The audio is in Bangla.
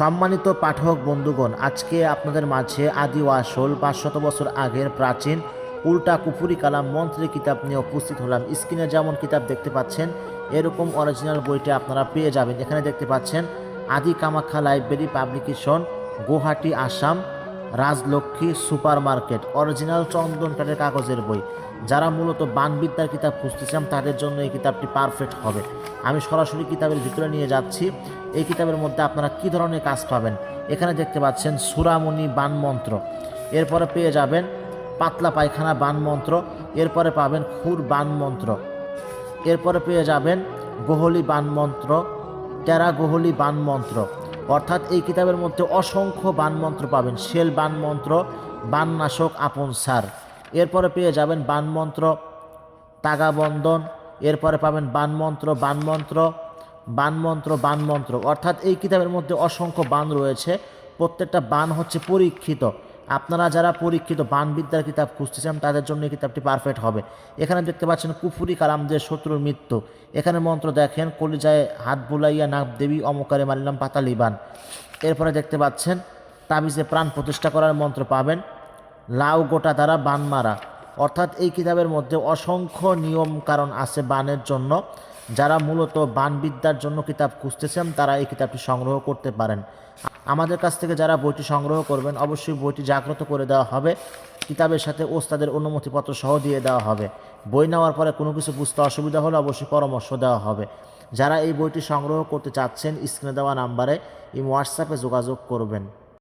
সম্মানিত পাঠক বন্ধুগণ, আজকে আপনাদের মাঝে আদি ওয়াসল পাঁচশত বছর আগের প্রাচীন উল্টা কুফুরি কালাম মন্ত্রী কিতাব নিয়ে উপস্থিত হলাম। স্ক্রিনে যেমন কিতাব দেখতে পাচ্ছেন, এরকম অরিজিনাল বইটি আপনারা পেয়ে যাবেন। এখানে দেখতে পাচ্ছেন, Adi Kamakhya library publication, Guwahati, Assam. Rajlakshmi super market original চন্দন কাঠের কাগজের বই। যারা মূলত বানবিদ্যার কিতাব খুঁজতেছিলাম তাদের জন্য এই কিতাবটি পারফেক্ট হবে। আমি সরাসরি কিতাবের ভিতরে নিয়ে যাচ্ছি। এই কিতাবের মধ্যে আপনারা কি ধরনের কাজ পাবেন? এখানে দেখতে পাচ্ছেন সুরামণি বান মন্ত্র এরপরে পেয়ে যাবেন পাতলা পায়খানা বান মন্ত্র এরপরে পাবেন খুর বান মন্ত্র এরপরে পেয়ে যাবেন গোহলি বান মন্ত্র টেরা গোহলি বান মন্ত্র অর্থাৎ এই কিতাবের মধ্যে অসংখ্য বানমন্ত্র পাবেন। শেল বানমন্ত্র, বাননাশক আপন সার এরপরে পেয়ে যাবেন বানমন্ত্র তাগাবন্ধন, এরপরে পাবেন বানমন্ত্র বানমন্ত্র বানমন্ত্র বানমন্ত্র। বান মন্ত্র মন্ত্র অর্থাৎ এই কিতাবের মধ্যে অসংখ্য বান রয়েছে। প্রত্যেকটা বান হচ্ছে পরীক্ষিত। আপনারা যারা পরীক্ষিত বানবিদ্যার কিতাব খুঁজতেছেন, তাদের জন্য এই কিতাবটি পারফেক্ট হবে। এখানে দেখতে পাচ্ছেন কুফুরি কালামদের শত্রুর মৃত্যু। এখানে মন্ত্র দেখেন, কলিজায় হাত বুলাইয়া নাক দেবী অমকারে মারিলাম পাতালিবান এরপরে দেখতে পাচ্ছেন, তাবিজে প্রাণ প্রতিষ্ঠা করার মন্ত্র পাবেন, লাউ গোটা দ্বারা বান মারা। অর্থাৎ এই কিতাবের মধ্যে অসংখ্য নিয়ম কারণ আছে বানের জন্য। যারা মূলত বানবিদ্যার জন্য কিতাব খুঁজতেছেন, তারা এই কিতাবটি সংগ্রহ করতে পারেন। আমাদের কাছ থেকে যারা বইটি সংগ্রহ করবেন, অবশ্যই বইটি জাগ্রত করে দেওয়া হবে। কিতাবের সাথে ওস্তাদের অনুমতিপত্র সহ দিয়ে দেওয়া হবে। বই নেওয়ার পরে কোনো কিছু বুঝতে অসুবিধা হলে অবশ্যই পরামর্শ দেওয়া হবে। যারা এই বইটি সংগ্রহ করতে চাচ্ছেন, স্ক্রিনে দেওয়া নাম্বারে এই হোয়াটসঅ্যাপে যোগাযোগ করবেন।